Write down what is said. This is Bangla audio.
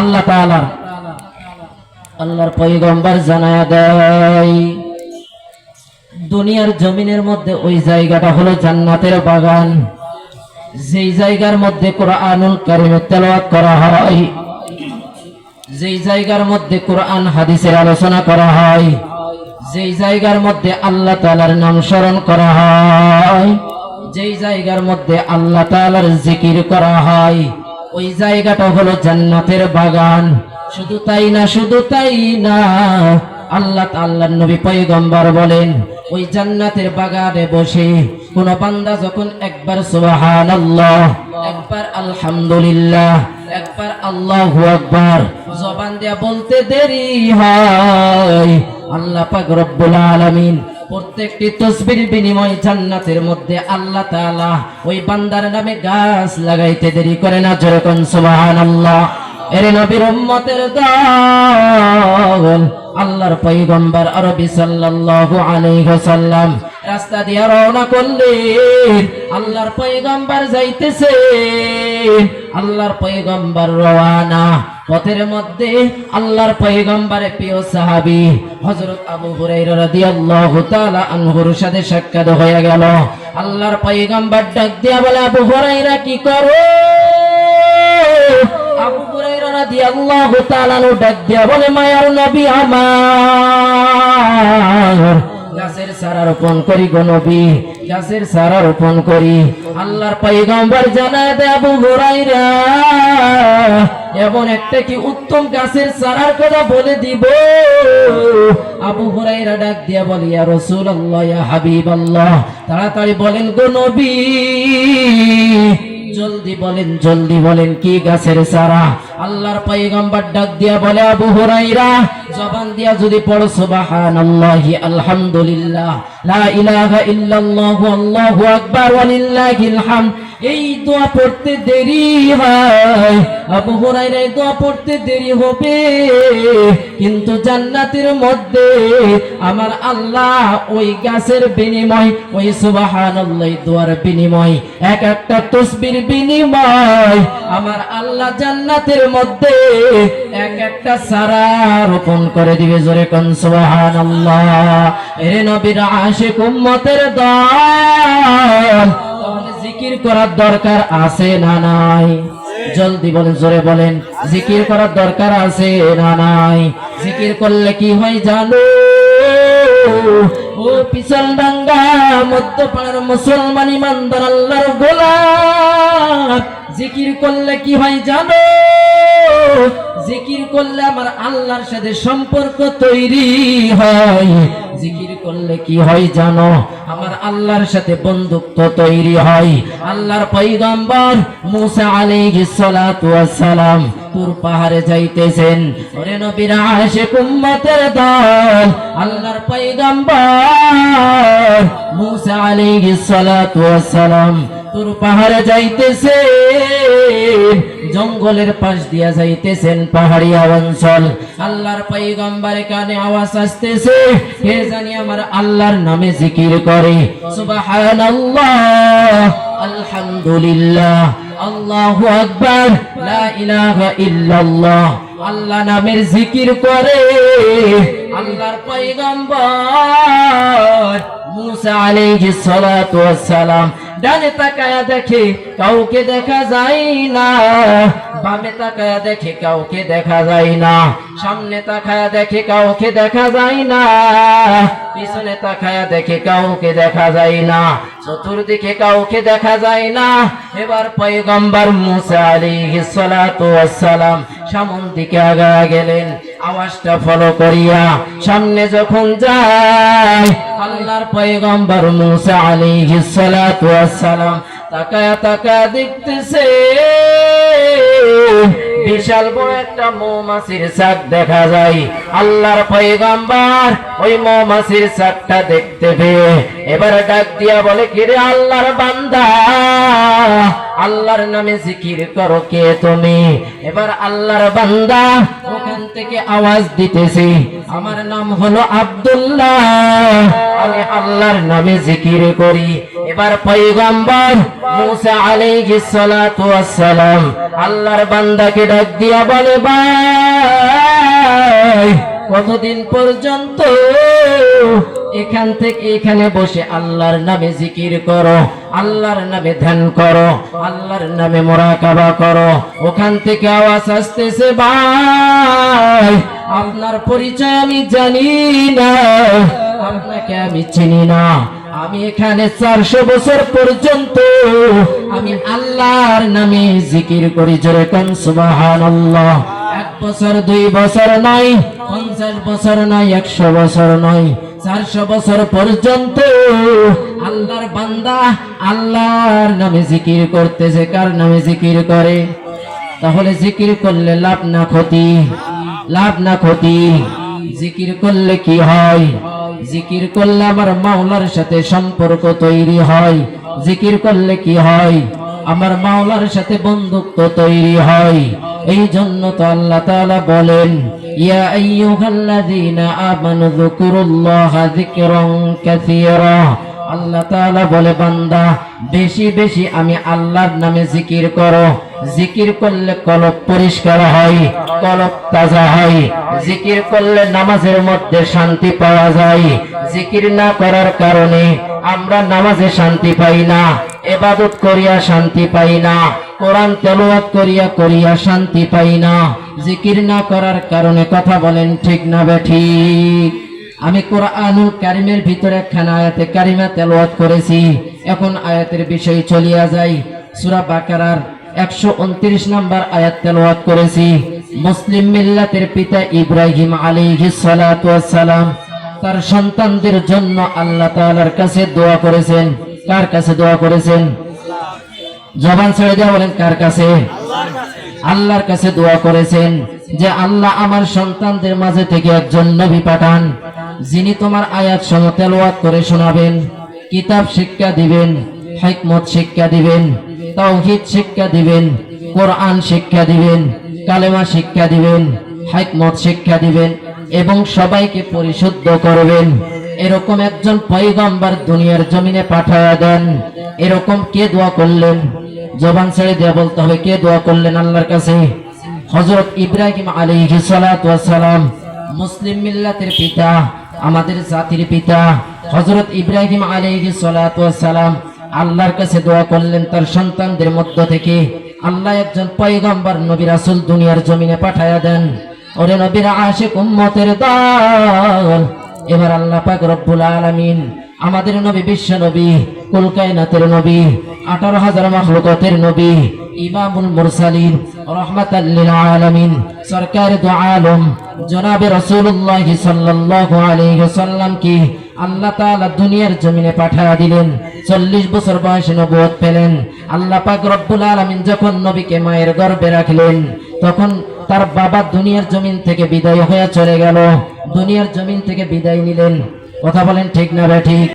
আল্লাহ তাআলা আল্লাহর পয়গম্বর জানায়া দেয়, দুনিয়ার জমিনের মধ্যে ওই জায়গাটা হলো জান্নাতের বাগান। যেই জায়গার মধ্যে কোরআনুল কারিমের তেলাওয়াত করা হয়, যেই জায়গার মধ্যে কোরআন হাদিসের আলোচনা করা হয়, যেই জায়গার মধ্যে আল্লাহ তাআলার নাম স্মরণ করা হয়, যেই জায়গার মধ্যে আল্লাহ তাআলার জিকির করা হয় ওই জায়গাটা হলো জান্নাতের বাগান। শুধু তাই না, শুধু তাই না, আল্লাহ আল্লাহ নবী পয়গম্বর বলেন, ওই জান্নাতের বাগানে বসে কোন বান্দা যখন একবার সুবহানাল্লাহ, একবার আলহামদুলিল্লাহ, একবার আল্লাহ আকবার জবান দিয়া বলতে দেরি হয়। আল্লাহ পাক রব্বুল আলামিন প্রত্যেকটি তসবির বিনিময় জান্নাতের মধ্যে আল্লাহ তাআলা ওই বান্দার নামে গাছ লাগাইতে দেরি করে না যেরকম সুবহানাল্লাহ। এর নবীর উম্মতের আল্লাহর পয়গম্বর আরবি সাল্লাল্লাহু আলাইহি ওয়াসাল্লাম। রাস্তা দিয়ে রওনা করলেন আল্লাহর পয়গম্বর যাইতেছে, আল্লাহর পয়গম্বর রওয়ানা। পথের মধ্যে আল্লাহর পয়গম্বরের প্রিয় সাহাবী হযরত আবু হুরায়রা রাদিয়াল্লাহু তাআলা আনহুর সাথে সাক্ষাৎ হয়ে গেল। আল্লাহর পয়গম্বর ডাক দিয়া বলে, আবু হুরায়রা, কি করো? আবু হুরায়রা রাদিয়াল্লাহু আনহু ডাক দিয়া বলে, মায়ার নবী আমার, গাছের সারা রোপণ করি গো নবী গাছের সারা রোপণ করি। আল্লাহর পয়গম্বর জানায় দে আবু হুরায়রা, এমন একটা কি উত্তম গাছের সারার কথা বলে দিব? আবু হুরায়রা ডাক দিয়া বলি, ইয়া রাসূলুল্লাহ, ইয়া হাবিবাল্লাহ। তাড়াতাড়ি বলেন, গো নবী, জলদি বলেন জলদি বলেন, কি গাছের সারা আল্লাহর পয়গম্বর ডাক দিয়া বলে, আবু হুরাইরা জবান দিয়া যদি পড়ো, সুবহানাল্লাহি, আলহামদুলিল্লাহ। লা ইলাহা ইল্লাল্লাহু, আল্লাহু আকবার, ওয়ালিল্লাহিল হামদ। এই দোয়া পড়তে দেরি হয়। আবু হুরাইরা এই দোয়া পড়তে দেরি হবে। কিন্তু জান্নাতের মধ্যে আমার আল্লাহ ওই গাছের বিনিময়, ওই সুবহানাল্লাহ দোয়ার বিনিময়, এক একটা তসবির বিনিময়। আমার আল্লাহ জান্নাতের মধ্যে এক একটা সারা রোপণ করে দিবে জোরে কোন, সুবহানাল্লাহ। এরে নবীর আশিক উম্মতের দল জিকির করার দরকার আছে না নাই? জলদি বলেন, জোরে বলেন, জিকির করার দরকার আছে না নাই? জিকির করলে কি হয় জানো? ও পিছল ডাঙ্গা, মধ্যপাড়ার মুসলমান ইমানদার আল্লাহর গোলাপ। জিকির করলে কি হয় জানো? জিকির করলে আমার আল্লাহর সাথে সম্পর্ক তৈরি হয়। জিকির করলে কি হয় জানো? আমার আল্লাহর সাথে বন্ধুত্ব তৈরি হয়। আল্লাহর পৈগম্বর মুসা আলাইহিস সালাতু ওয়াস সালাম তুর পাহাড়ে যাইতেছেন। ওরে নবীর আশিক উম্মতের দল, আল্লাহর পৈগম্বর মুসা আলাইহিস সালাতু ওয়াস সালাম তুর পাহাড়ে যাইতেছে জঙ্গলের পাশ দিয়া যাইতেছেন পাহাড়িয়া অঞ্চল। আল্লাহর পৈগম্বরের কানে আওয়াজ আসতেছে কে জানি আমার আল্লাহর নামে জিকির করে। সুবহানাল্লাহ, আলহামদুলিল্লাহ, আল্লাহু আকবার, লা ইলাহা ইল্লাল্লাহ, আল্লাহ নামের জিকির করে। আল্লাহর পয়গম্বর মুসা আলাইহিস সালাতু ওয়াস সালাম ডানে তাকায়া দেখে কাউকে দেখা যায় না, বামে তাকায়া দেখে কাউকে দেখা যায় না, সামনে তাকায়া দেখে কাউকে দেখা যায় না, পিছনে তাকায়া দেখে কাউকে দেখা যায় না, চতুর্দিকে কাউকে দেখা যায় না। এবার পয়গম্বর মুসা ওয়াস সালাম সামন দিকে আগা গেলেন। আওয়াজটা ফলো করিয়া সামনে যখন যায়, আল্লাহর পয়গম্বর মুসা আলাইহিস সালাতু ওয়াস সালাম তাকায়া তাকায়া দেখতেছে বিশাল বড় একটা মৌমাছির চাক দেখা যায়। আল্লাহর পয়গম্বর ওই মৌমাছির চাকটা দেখতে পেয়ে এবার ডাক দিয়া বলে, কিরে আল্লাহর বান্দা, আল্লাহর নামে জিকির করো কে তুমি? এবার আল্লাহর বান্দা ওখান থেকে আওয়াজ দিতেছি, আমার নাম হলো আব্দুল্লাহ, আমি আল্লাহর নামে জিকির করি। এবার পয়গম্বর মুসা আলাইহিস সালাতু ওয়াস সালাম আল্লাহর বান্দাকে ডাক দিয়া বলে, ভাই, কতদিন পর্যন্ত এখান থেকে এখানে বসে আল্লাহর নামে জিকির করো, আল্লাহর নামে ধ্যান করো, আল্লাহর নামে মোরাকাবা করো, ওখান থেকে আওয়াজ আসতেছে, ভাই, আপনার পরিচয় আমি জানি না, আপনাকে আমি চিনি না। আমি এখানে চারশো বছর পর্যন্ত আমি আল্লাহর নামে জিকির করি জোরে কন সুবহানাল্লাহ। এক বছর, দুই বছর নয়, পঞ্চাশ বছর নয়, একশো বছর নয়, চারশো বছর পর্যন্ত আল্লাহর বান্দা আল্লাহর নামে জিকির করতেছে, কার নামে জিকির করে? তাহলে জিকির করলে লাভ না ক্ষতি? লাভ না ক্ষতি? জিকির করলে কি হয়? জিকির করলে আমার মাওলার সাথে সম্পর্ক তৈরি হয়। জিকির করলে কি হয়? আমার মাওলার সাথে বন্ধুত্ব তৈরি হয়। এই জন্য তো আল্লাহ তাআলা বলেন, ইয়া আইয়ুহাল্লাযীনা আমানু যকুরুল্লাহা যিকরান কাসীরা। আল্লাহ তাআলা বলে, বান্দা, বেশি বেশি আমি আল্লাহর নামে জিকির করো। জিকির করলে কলব পরিষ্কার হয়, কলব তাজা হয়। জিকির করলে নামাজের মধ্যে শান্তি পাওয়া যায়। জিকির না করার কারণে আমরা নামাজে শান্তি পাই না, এবাদত করিয়া শান্তি পাই না, কোরআন তেলাওয়াত করিয়া করিয়া শান্তি পাই না। জিকির না করার কারণে কথা বলেন ঠিক না বেঠিক আমি কোরআনুল কারিমের ভিতরে একখানা আয়াতে কারিমা তেলাওয়াত করেছি। এখন আয়াতের বিষয় চলিয়া যাই। সুরা বাকারার একশো উনত্রিশ নম্বর আয়াত তেলাওয়াত করেছি। মুসলিম মিল্লাতের পিতা ইব্রাহিম সালাম তার সন্তানদের জন্য আল্লাহ তাআলার কাছে দোয়া করেছেন। কার কাছে দোয়া করেছেন? জবান ছেড়ে দেওয়া বলেন, কার কাছে? আল্লাহর কাছে দোয়া করেছেন যে আল্লাহ আমার সন্তানদের মাঝে থেকে একজন নবী পাঠান। যিনি তোমার আয়াত সহ তেলাওয়াত করে শোনাবেন, কিতাব শিক্ষা দিবেন, হিকমত শিক্ষা দিবেন তাওহীদ শিক্ষা দিবেন, কোরআন শিক্ষা দিবেন, কালেমা শিক্ষা দিবেন, হিকমত শিক্ষা দিবেন এবং সবাইকে পরিশুদ্ধ করবেন। এরকম একজন পয়গম্বর দুনিয়ার জমিনে পাঠায়া দেন। এরকম কে দোয়া করলেন? জবান ছেড়ে দেয়া বলতে হবে, কে দোয়া করলেন আল্লাহর কাছে? হযরত ইব্রাহিম ওয়াস সালাম মুসলিম মিল্লাতের পিতা। আমাদের জাতির পিতা হজরত ইব্রাহিম আলী সালাম আল্লাহর কাছে দোয়া করলেন তার সন্তানদের মধ্য থেকে। আল্লাহ একজন পয়গম্বর নবী রাসূল দুনিয়ার জমিনে পাঠায়া দেন। ওরে নবীর আশেক উম্মতের দল। এবার আল্লাহ পাক রব্বুল আলামিন আমাদের নবী বিশ্ব নবী কুল কায়নাতের নবী, আঠারো হাজার মাখলুকাতের নবী, ইমামুল মুরসালিন, রহমাতাল লিল আলামিন, সরকার দু আলম, জনাবে রাসূলুল্লাহ সাল্লাল্লাহু আলাইহি ওয়াসাল্লাম কি আল্লাহ তাআলা দুনিয়ার জমিনে পাঠায়া দিলেন। 40 বছর বয়সে নবুয়ত পেলেন। আল্লাহ পাক রব্বুল আলামিন যখন নবীকে মায়ের গর্ভে রাখলেন, তখন তার বাবা দুনিয়ার জমিন থেকে বিদায় হয়ে চলে গেল। দুনিয়ার জমিন থেকে বিদায় নিলেন। কথা বলেন ঠিক না ঠিক?